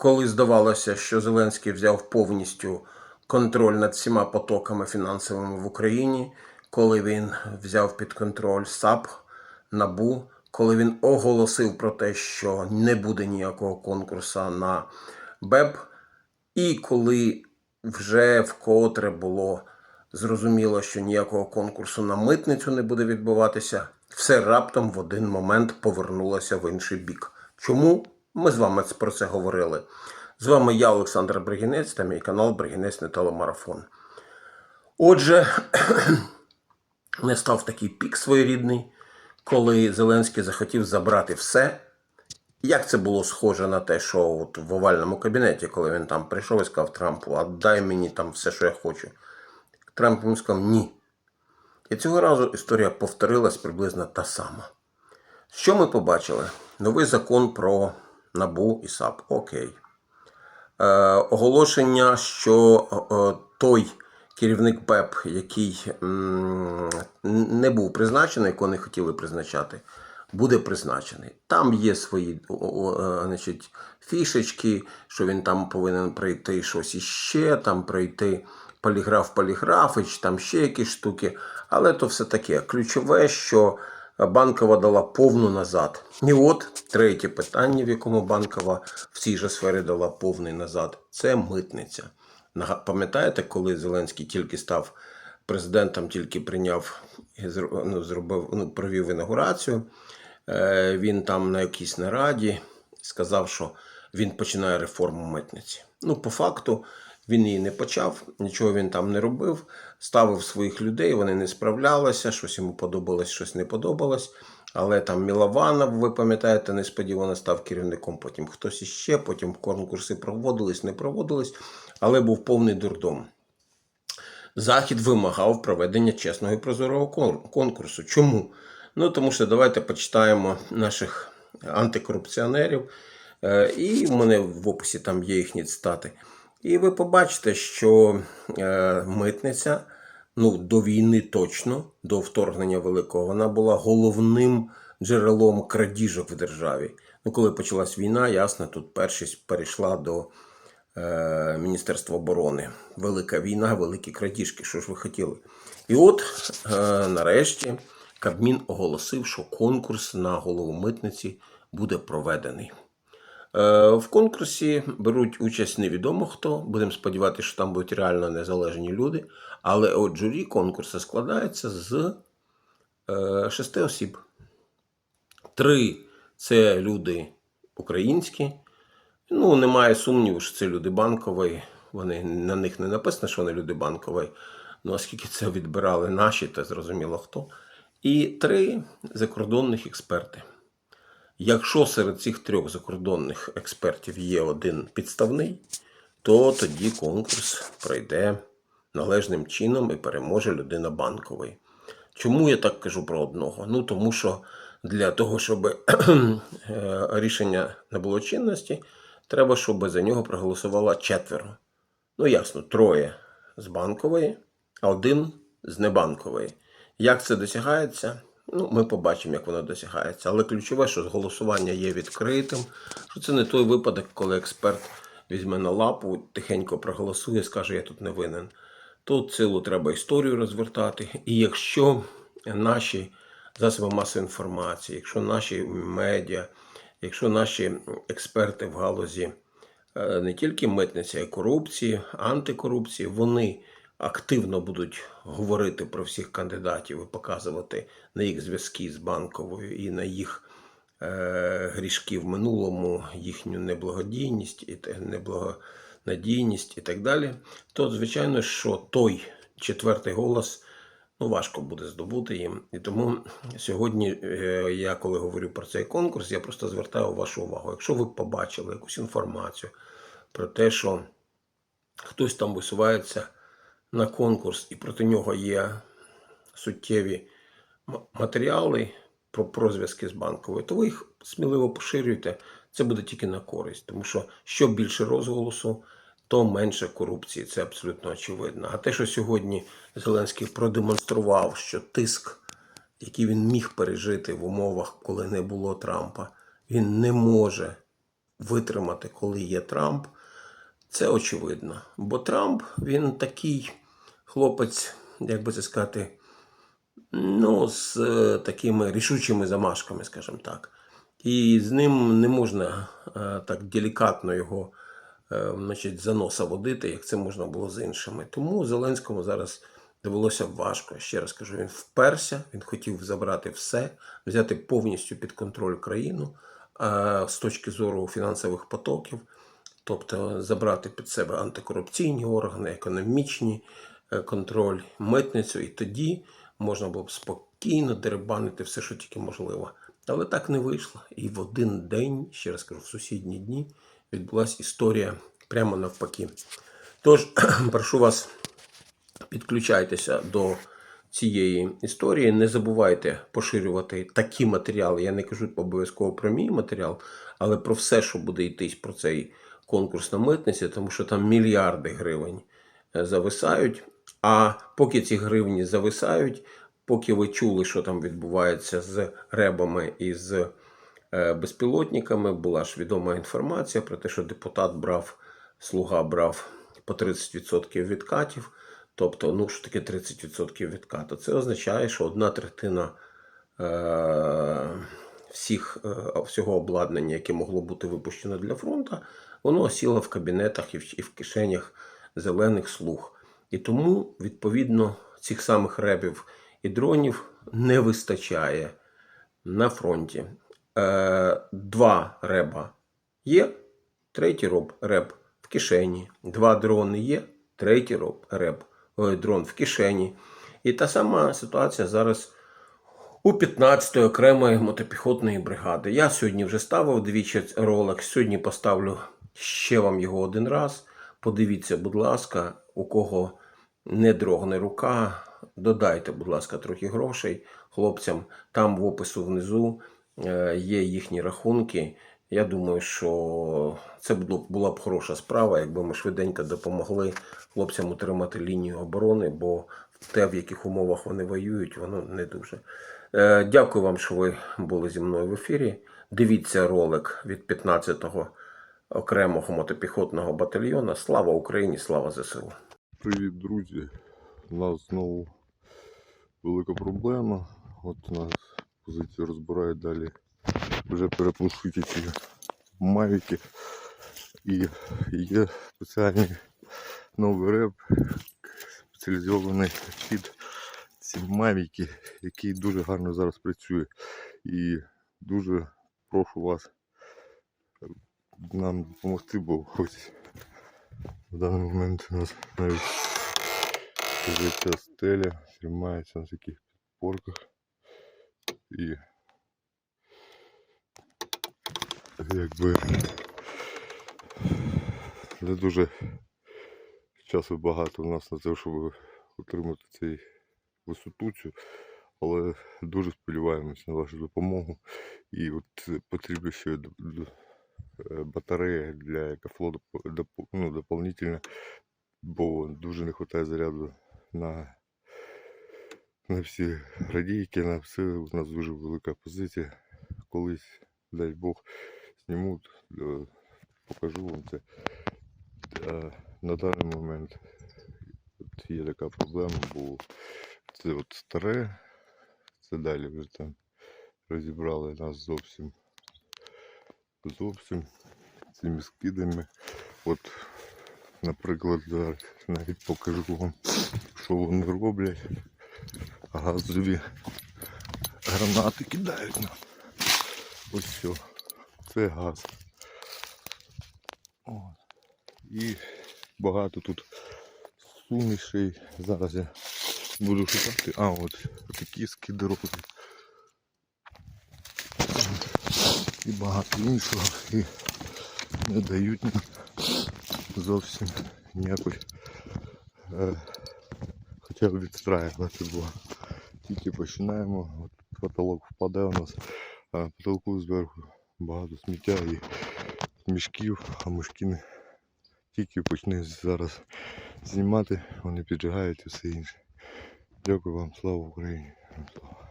коли здавалося, що Зеленський взяв повністю контроль над всіма потоками фінансовими в Україні, коли він взяв під контроль САП, НАБУ, коли він оголосив про те, що не буде ніякого конкурсу на БЕБ, і коли вже вкотре було зрозуміло, що ніякого конкурсу на митницю не буде відбуватися, все раптом в один момент повернулося в інший бік. Чому? Ми з вами про це говорили. З вами я, Олександр Бригінець, та мій канал Бригінець Нетеломарафон. Отже, не став такий пік своєрідний, коли Зеленський захотів забрати все. Як це було схоже на те, що от в овальному кабінеті, коли він там прийшов і сказав Трампу, а дай мені там все, що я хочу. Трамп йому сказав ні. І цього разу історія повторилась приблизно та сама. Що ми побачили? Новий закон про НАБУ і САП. Окей. Е, оголошення, що е, той керівник ПЕП, який не був призначений, якого не хотіли призначати, буде призначений. Там є свої е, значить, фішечки, що він там повинен пройти щось іще, там пройти поліграф поліграфич, там ще якісь штуки. Але то все таке. Ключове, що Банкова дала повну назад. І от третє питання, в якому Банкова в цій же сфері дала повний назад, це митниця. Пам'ятаєте, коли Зеленський тільки став президентом, тільки прийняв ну, зробив, ну, провів інаугурацію. Е, Він там на якійсь нараді сказав, що він починає реформу митниці. Ну, по факту, він її не почав, нічого він там не робив, ставив своїх людей, вони не справлялися, щось йому подобалось, щось не подобалось. Але там Мілованов, ви пам'ятаєте, несподівано став керівником, потім хтось іще, потім конкурси проводились, не проводились, але був повний дурдом. Захід вимагав проведення чесного і прозорого конкурсу. Чому? Ну тому що давайте почитаємо наших антикорупціонерів, Е, і в мене в описі там є їхні цитати. І ви побачите, що е, митниця ну, до війни точно, до вторгнення великого, вона була головним джерелом крадіжок в державі. Ну, коли почалась війна, ясно, тут першість перейшла до е, Міністерства оборони. Велика війна, великі крадіжки. Що ж ви хотіли? І от е, нарешті Кабмін оголосив, що конкурс на голову митниці буде проведений. Е, В конкурсі беруть участь невідомо хто. Будемо сподіватися, що там будуть реально незалежні люди. Але от журі конкурсу складається з е, шести осіб. Три це люди українські. Ну, немає сумніву, що це люди банкової. Вони на них не написано, що вони люди банкової. Ну, оскільки це відбирали наші, то зрозуміло хто. І три закордонних експерти. Якщо серед цих трьох закордонних експертів є один підставний, то тоді конкурс пройде належним чином і переможе людина банкової. Чому я так кажу про одного? Ну тому що для того, щоб е, рішення не було чинності, треба, щоб за нього проголосувало четверо. Ну, ясно, троє з банкової, а один з небанкової. Як це досягається? Ну, ми побачимо, як воно досягається. Але ключове, що голосування є відкритим, що це не той випадок, коли експерт візьме на лапу, тихенько проголосує, скаже, я тут не винен. Тут цілу треба історію розвертати. І якщо наші засоби масової інформації, якщо наші медіа, якщо наші експерти в галузі е, не тільки митниці, а й корупції, антикорупції, вони активно будуть говорити про всіх кандидатів і показувати на їх зв'язки з банковою і на їх е, грішки в минулому, їхню неблагодійність і неблагонадійність і так далі, то звичайно, що той четвертий голос ну, важко буде здобути їм. І тому сьогодні е, я, коли говорю про цей конкурс, я просто звертаю вашу увагу. Якщо ви побачили якусь інформацію про те, що хтось там висувається на конкурс, і проти нього є суттєві матеріали про, про зв'язки з банковою, то ви їх сміливо поширюєте. Це буде тільки на користь, тому що що більше розголосу, то менше корупції. Це абсолютно очевидно. А те, що сьогодні Зеленський продемонстрував, що тиск, який він міг пережити в умовах, коли не було Трампа, він не може витримати, коли є Трамп, це очевидно. Бо Трамп він такий хлопець, як би це сказати, ну, з е, такими рішучими замашками, скажімо так. І з ним не можна е, так делікатно його е, значить, за водити, як це можна було з іншими. Тому Зеленському зараз довелося важко. Ще раз кажу, він вперся, він хотів забрати все, взяти повністю під контроль країну з точки зору фінансових потоків, тобто забрати під себе антикорупційні органи, економічні контроль, митницю, і тоді можна було б спокійно деребанити все, що тільки можливо. Але так не вийшло. І в один день, ще раз кажу, в сусідні дні відбулася історія прямо навпаки. Тож, прошу вас, підключайтеся до цієї історії. Не забувайте поширювати такі матеріали. Я не кажу обов'язково про мій матеріал, але про все, що буде йтись про цей конкурс на митниці, тому що там мільярди гривень е, зависають. А поки ці гривні зависають, поки ви чули, що там відбувається з ребами і з е, безпілотниками, була ж відома інформація про те, що депутат брав, слуга брав по 30% відкатів. Тобто, ну що таке 30% відкату? Це означає, що одна третина е, всіх, е, всього обладнання, яке могло бути випущено для фронту, воно осіло в кабінетах і в, і в кишенях зелених слуг. І тому, відповідно, цих самих ребів і дронів не вистачає на фронті. Е, два реба є, третій роб, реб в кишені. Два дрони є, третій роб, реб, ой, дрон в кишені. І та сама ситуація зараз у 15-ї окремої мотопіхотної бригади. Я сьогодні вже ставив двічі ролик, сьогодні поставлю ще вам його один раз. Подивіться, будь ласка, у кого не дрогне рука, додайте, будь ласка, трохи грошей хлопцям. Там в опису внизу е, є їхні рахунки. Я думаю, що це була б хороша справа, якби ми швиденько допомогли хлопцям утримати лінію оборони, бо те, в яких умовах вони воюють, воно не дуже. Е, Дякую вам, що ви були зі мною в ефірі. Дивіться ролик від 15-го окремого мотопіхотного батальйону. Слава Україні! Слава ЗСУ! Привіт, друзі! У нас знову велика проблема. От у нас позицію розбирають далі. Вже перепрошують ці мавіки. І є спеціальний новий реп, спеціалізований під ці мавіки, який дуже гарно зараз працює. І дуже прошу вас нам допомогти, бо ось в даний момент у нас навіть позиція стеля тримається на таких підпорках. І якби не дуже часу багато у нас на те, щоб отримати цей висоту цю, але дуже сподіваємось на вашу допомогу. І от потрібно ще батарея для екофло ну, дополнительно, бо дуже не вистачає заряду на, на всі радійки, на все. У нас дуже велика позиція. Колись, дай Бог, зніму, покажу вам це. На даний момент є така проблема, бо це от старе, це далі вже там розібрали нас зовсім зовсім цими скидами. От, наприклад, зараз навіть покажу вам, що вони роблять. Газові гранати кидають нам. Ось все. Це газ. От. І багато тут сумішей. Зараз я буду шукати. А, от такі скиди роблять. І багато іншого. І не дають нам зовсім ніякої е, хоча б відстраювати, бо тільки починаємо, от потолок впаде у нас, а потолку зверху багато сміття і мішків, а мішки тільки почне зараз знімати, вони піджигають і все інше. Дякую вам, слава Україні! Слава!